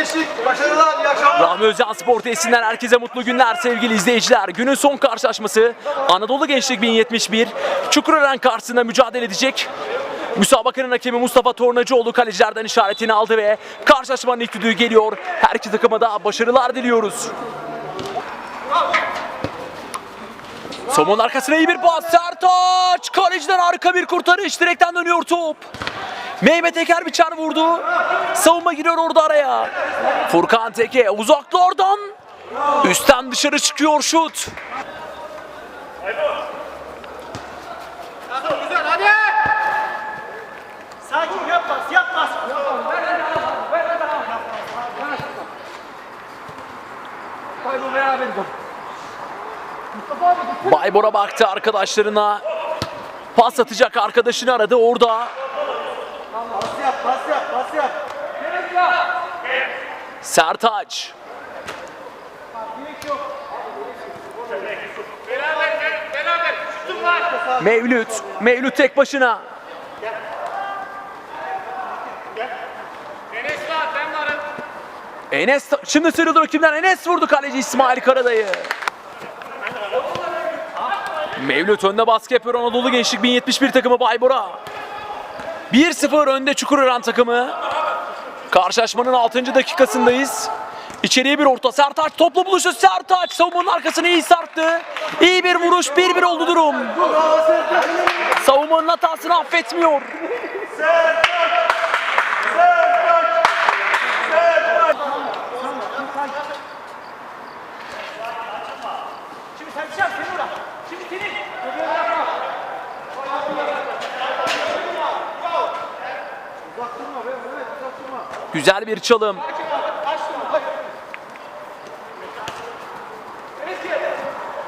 Gençlik, başarılar, Spor Tesisinden herkese mutlu günler sevgili izleyiciler. Günün son karşılaşması Anadolu Gençlik 1071 Çukurören karşısında mücadele edecek. Müsabakanın hakemi Mustafa Tornacıoğlu kalecilerden işaretini aldı ve karşılaşmanın ilk düdüğü geliyor. Her iki takıma da başarılar diliyoruz. Somon arkasına iyi bir pas. Sertaç kaleciden harika bir kurtarış. Direkten dönüyor top. Mehmet Eker biçer vurdu. Savunma giriyor orada araya. Furkan Teke uzaklardan üstten dışarı çıkıyor şut. Sakin, yapmaz, yapmaz. Baybor'a baktı arkadaşlarına. Pas atacak arkadaşını aradı orada. Pas yap, pas yap, pas yap. Sertaç. Mevlüt. Mevlüt tek başına. Enes şimdi sıyrıldı rakibden. Enes vurdu kaleci İsmail Karadayı. Mevlüt önde baskı yapıyor Anadolu Gençlik 1071 takımı Baybor'a. 1-0 önde Çukurören takımı. Karşılaşmanın 6. dakikasındayız. İçeriye bir orta. Sertaç toplu buluşu. Sertaç savunmanın arkasını iyi sarktı. İyi bir vuruş. 1-1 oldu durum. Savunmanın hatasını affetmiyor. Şimdi sen dışarı, seni uğra. Şimdi seni. Güzel bir çalım.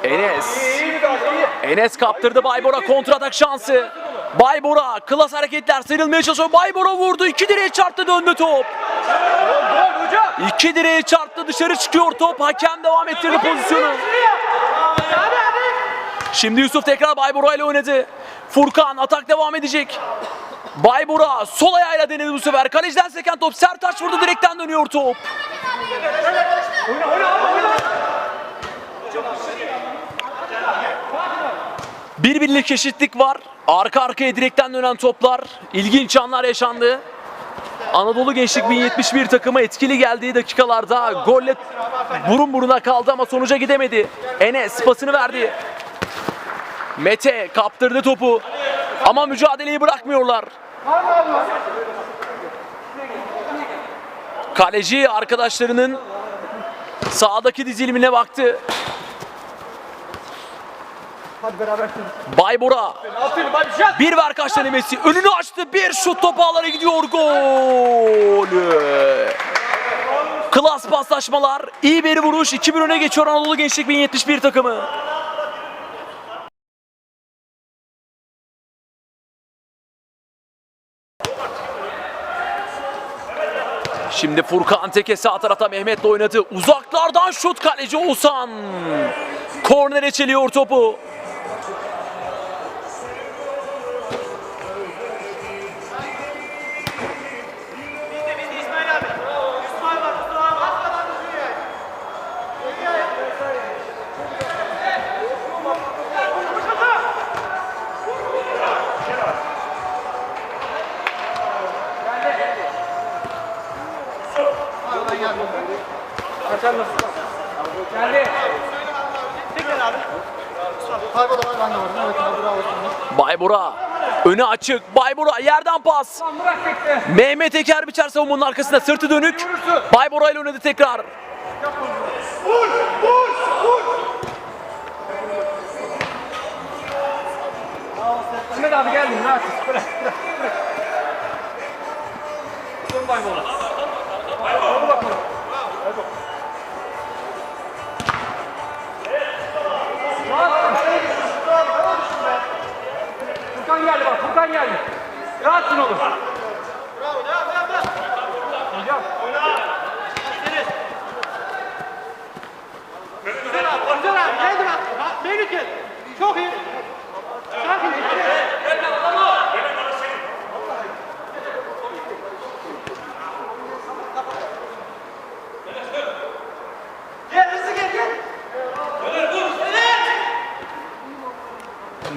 Enes. Enes kaptırdı Baybor'a kontratak şansı. Baybor'a klas hareketler sıyrılmaya çalışıyor. Baybor'a vurdu. iki direğe çarptı döndü top. İki direğe çarptı dışarı çıkıyor top. Hakem devam ettirdi pozisyonu. Şimdi Yusuf tekrar Baybur'a ile oynadı. Furkan atak devam edecek. Baybur'a sol ayağıyla denedi bu sefer. Kaleciden seken top. Sertaç vurdu direkten dönüyor top. Oyna, oyna, oyna. Bir birlik eşitlik var. Arka arkaya direkten dönen toplar. İlginç anlar yaşandı. Anadolu Gençlik 1071 takımı etkili geldiği dakikalarda golle burun buruna kaldı ama sonuca gidemedi. Enes pasını verdi. Mete kaptırdı topu. Ama mücadeleyi bırakmıyorlar. Kaleci arkadaşlarının sağdaki dizilimine baktı. Hadi beraber. Baybora. Bir ver kaç denemesi. Önünü açtı. Bir şut topu ağlara gidiyor. Gol. Klas paslaşmalar. iyi bir vuruş. 2-1 öne geçiyor Anadolu Gençlik 1071 takımı. Şimdi Furkan Teke sağ tarafta Mehmet'le oynadı. Uzaklardan şut kaleci Oğuzhan. Kornere çeliyor topu. Önü açık. Baybura yerden pas. Mehmet Eker biçer savunmanın arkasında sırtı dönük. Baybura ile oynadı tekrar. Vur, vur, vur. Ahmet abi geldin, rahat. Son baybola. Oradan geldi. Rahatsın oğlum. Bravo, devam, devam, devam. Hocam. Oyna. Güzel abi, güzel abi. Geldi bak. Melike. Çok iyi. Sakin. Gel lan, lan o.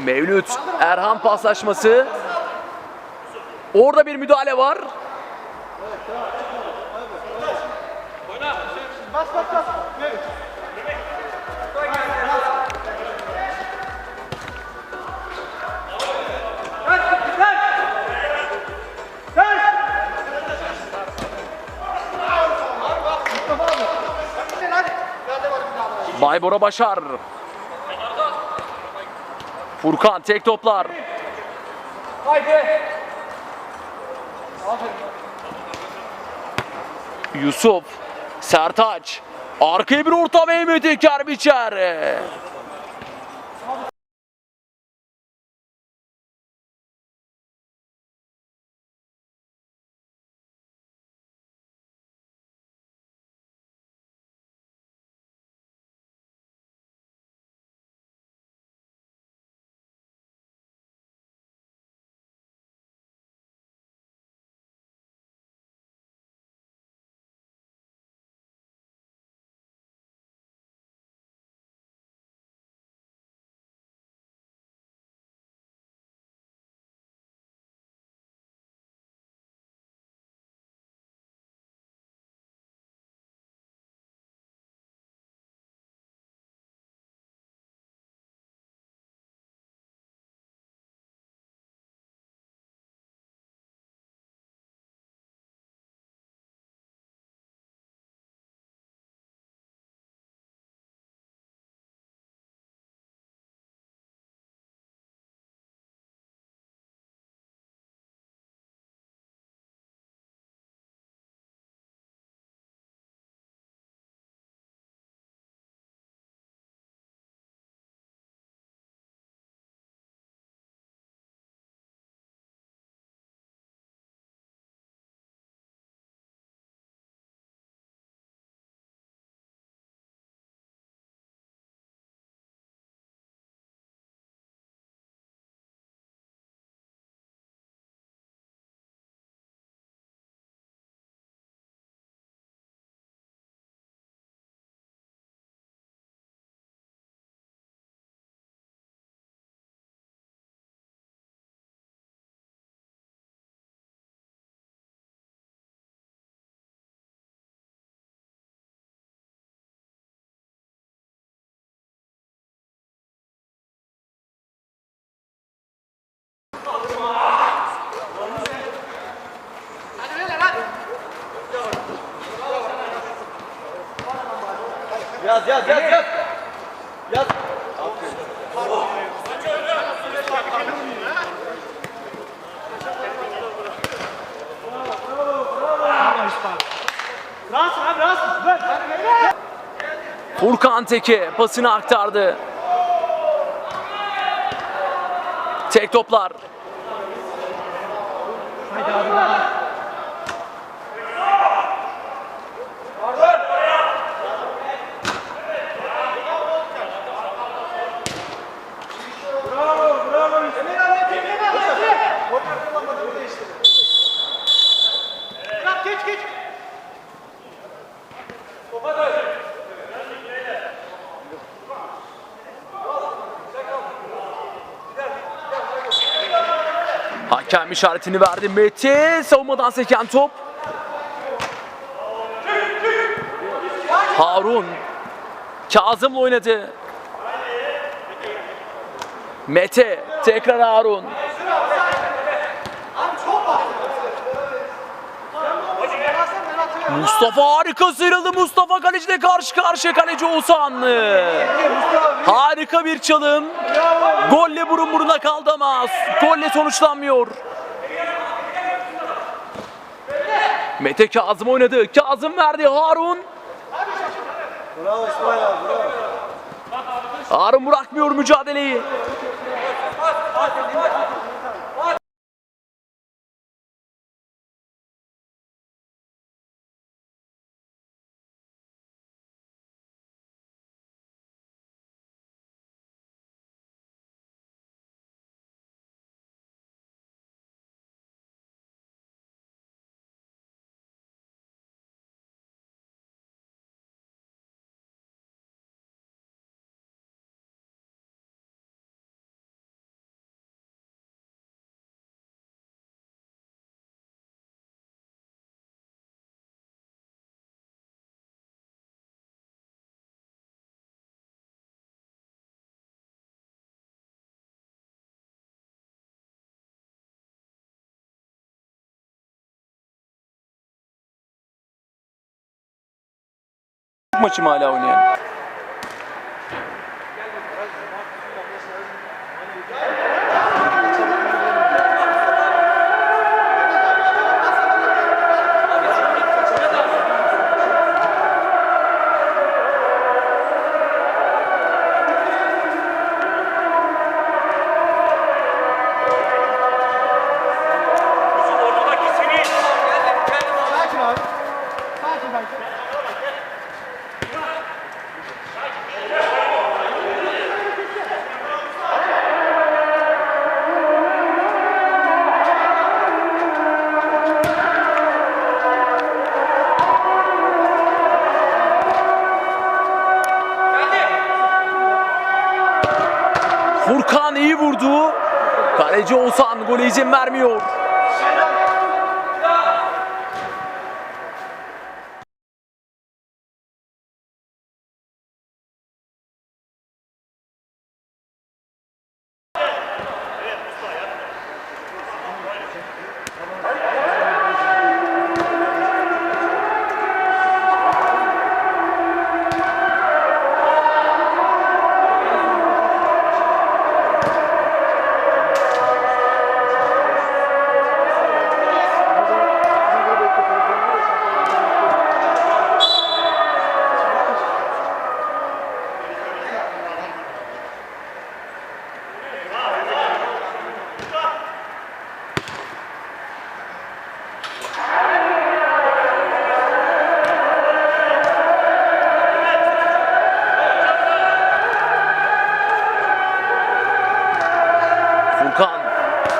Mevlüt Erhan paslaşması Orada bir müdahale var. Bas bas bas. Baybora Başar. Furkan tek toplar. Haydi. Yusuf. Sertaç. Arkaya bir orta Mehmet Kerbiçer. Yaz Furkan Teke pasını aktardı. Tek toplar. Geç geç. Hakem işaretini verdi. Mete savunmadan seken top. Harun Kazım'la oynadı. Mete tekrar Harun. Mustafa harika sıyrıldı. Mustafa kaleciyle karşı karşıya kaleci Oğuzhan. Harika bir çalım. Golle burun buruna kaldı ama golle sonuçlanmıyor. Mete Kazım oynadı. Kazım verdi. Harun. Harun bırakmıyor mücadeleyi. Maçı mı hala oynayan? Vurdu. Kaleci Oğuzhan gole izin vermiyor.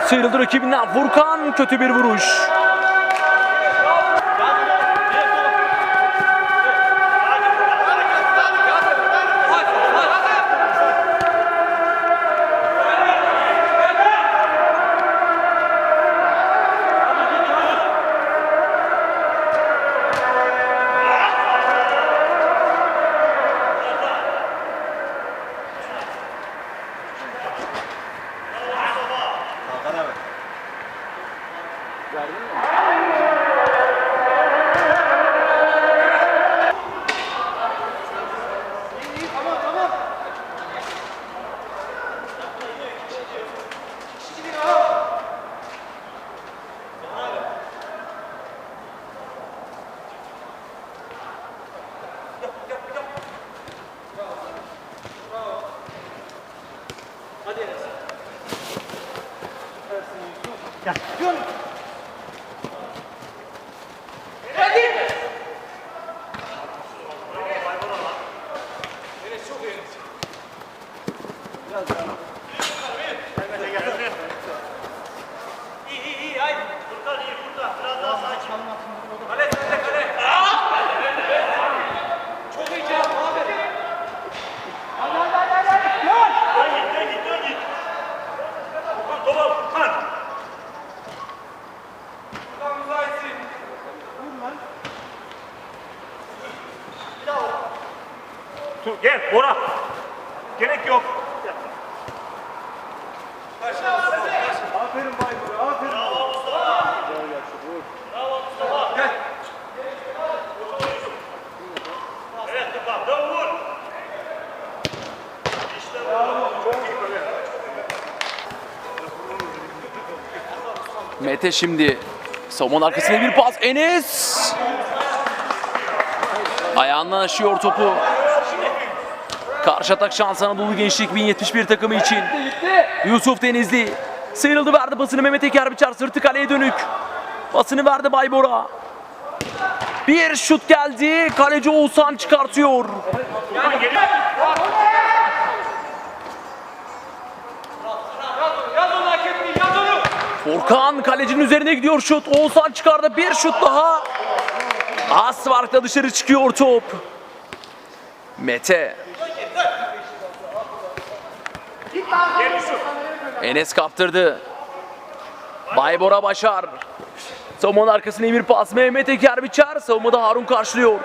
Sıyrıldı rakibinden. Furkan kötü bir vuruş. Mete şimdi savunmanın arkasına bir pas. Enes! Ayağından aşıyor topu. Karşı atak şans Anadolu Gençlik 1071 takımı için. Yusuf Denizli sıyrıldı verdi pasını Mehmet Eker Biçer sırtı kaleye dönük. Pasını verdi Baybora. Bir şut geldi. Kaleci Oğuzhan çıkartıyor. Furkan kalecinin üzerine gidiyor şut. Oğuzhan çıkardı bir şut daha. Az farkla dışarı çıkıyor top. Mete. Enes kaptırdı. Baybora Başar. Savunmanın arkasına bir pas. Mehmet Eker biçer. Savunmada Harun karşılıyor.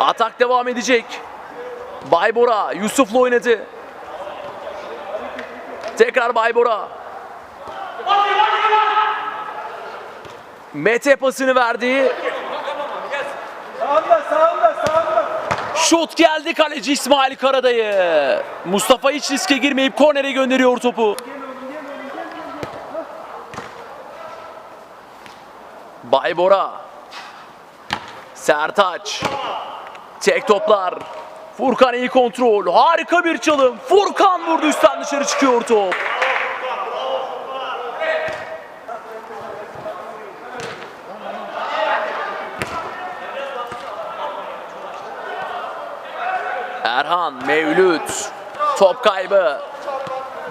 Atak devam edecek. Baybora Yusuf'la oynadı. Tekrar Baybora. Mete pasını verdi. Sağında sağında sağında. Şut geldi kaleci İsmail Karadayı. Mustafa hiç riske girmeyip kornere gönderiyor topu. Baybora. Sertaç. Tek toplar. Furkan iyi kontrol. Harika bir çalım. Furkan vurdu üstten dışarı çıkıyor top. Erhan, Mevlüt. Top kaybı.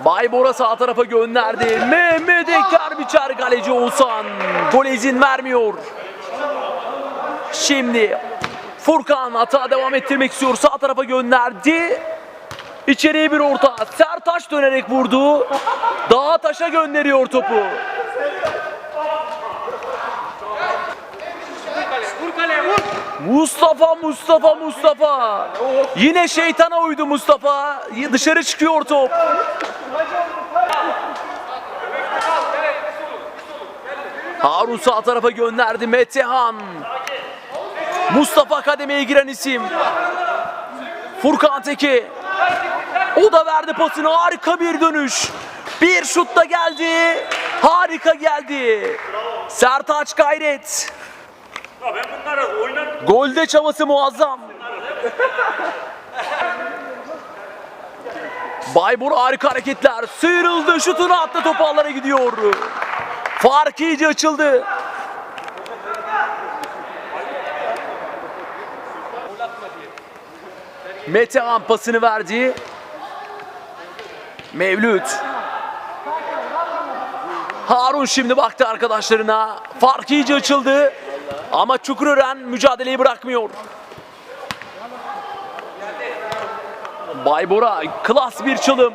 Baybora sağ tarafa gönderdi. Mehmet Eker biçer kaleci Oğuzhan. Gol izin vermiyor. Şimdi Furkan hata devam ettirmek istiyor. Sağ tarafa gönderdi. İçeriye bir orta. Sertaç dönerek vurdu. Dağa taşa gönderiyor topu. Mustafa, Mustafa, Mustafa. Yine şeytana uydu Mustafa. Dışarı çıkıyor top. Harun sağ tarafa gönderdi Metehan. Mustafa kademeye giren isim. Furkan Teki. O da verdi pasını. Harika bir dönüş. Bir şut da geldi. Harika geldi. Sertaç gayret. Ya ben bunları oynat Golde çabası muazzam. Baybur harika hareketler. Sıyrıldı, şutunu attı, topu ağlara gidiyor. Fark iyice açıldı. Metehan pasını verdi. Mevlüt. Harun şimdi baktı arkadaşlarına. Fark iyice açıldı. Ama Çukurören mücadeleyi bırakmıyor. Baybora klas bir çalım.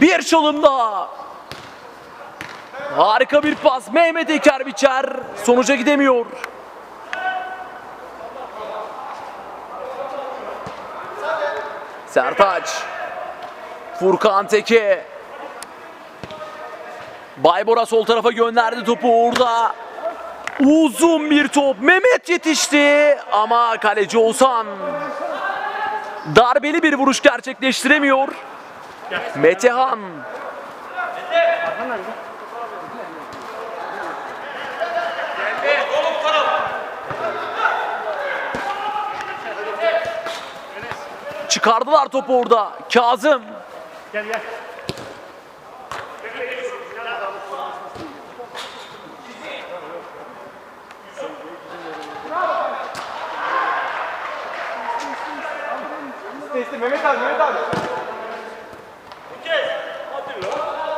Bir çalım daha. Harika bir pas. Mehmet Eker biçer. Sonuca gidemiyor. Sertaç. Furkan Teke. Baybora sol tarafa gönderdi topu orada. Uzun bir top. Mehmet yetişti ama kaleci Oğuzhan darbeli bir vuruş gerçekleştiremiyor. Metehan çıkardılar topu orada. Kazım gel gel. İşte Mehmet abi, Mehmet abi.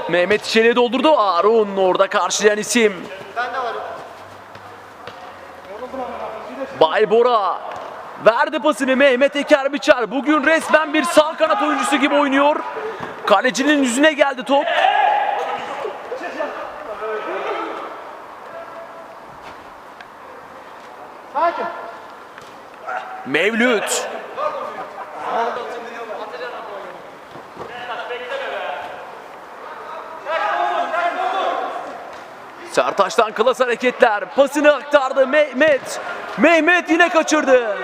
Mehmet içeriye doldurdu. Arun orada karşılayan isim. Ben de varım. Baybora verdi pasını Mehmet Eker Biçer. Bugün resmen bir sağ kanat oyuncusu gibi oynuyor. Kalecinin yüzüne geldi top. Sakin. Mevlüt. Sertaç'tan klas hareketler. Pasını aktardı Mehmet. Mehmet yine kaçırdı.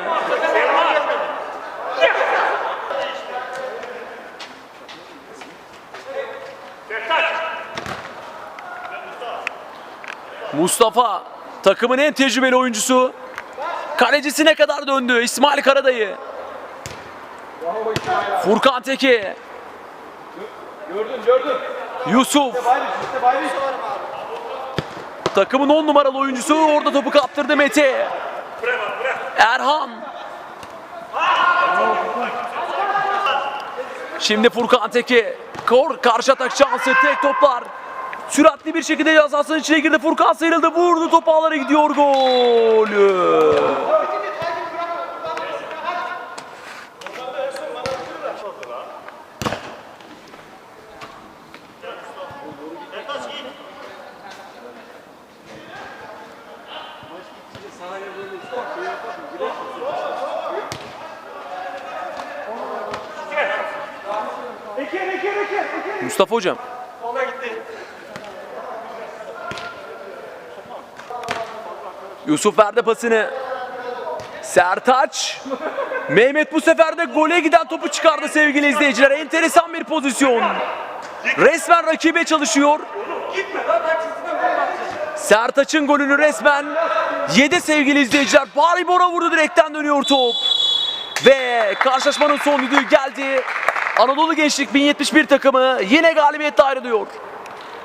Mustafa takımın en tecrübeli oyuncusu. Kalecisine kadar döndü İsmail Karadayı. Furkan Teki. Gördün, gördün. Yusuf. Bayriş, işte Bayriş. Takımın 10 numaralı oyuncusu orada topu kaptırdı Mete. Erhan. Şimdi Furkan Teki. Kor karşı atak şansı tek toplar. Süratli bir şekilde yazasının içine girdi. Furkan sıyrıldı. Vurdu topu ağlara gidiyor. Gol. Mustafa hocam. Yusuf verdi pasını. Sertaç. Mehmet bu sefer de gole giden topu çıkardı sevgili izleyiciler. Enteresan bir pozisyon. Resmen rakibe çalışıyor. Sertaç'ın golünü resmen yedi sevgili izleyiciler. Bari Bora vurdu direkten dönüyor top. Ve karşılaşmanın son düdüğü geldi. Anadolu Gençlik 1071 takımı yine galibiyetle ayrılıyor.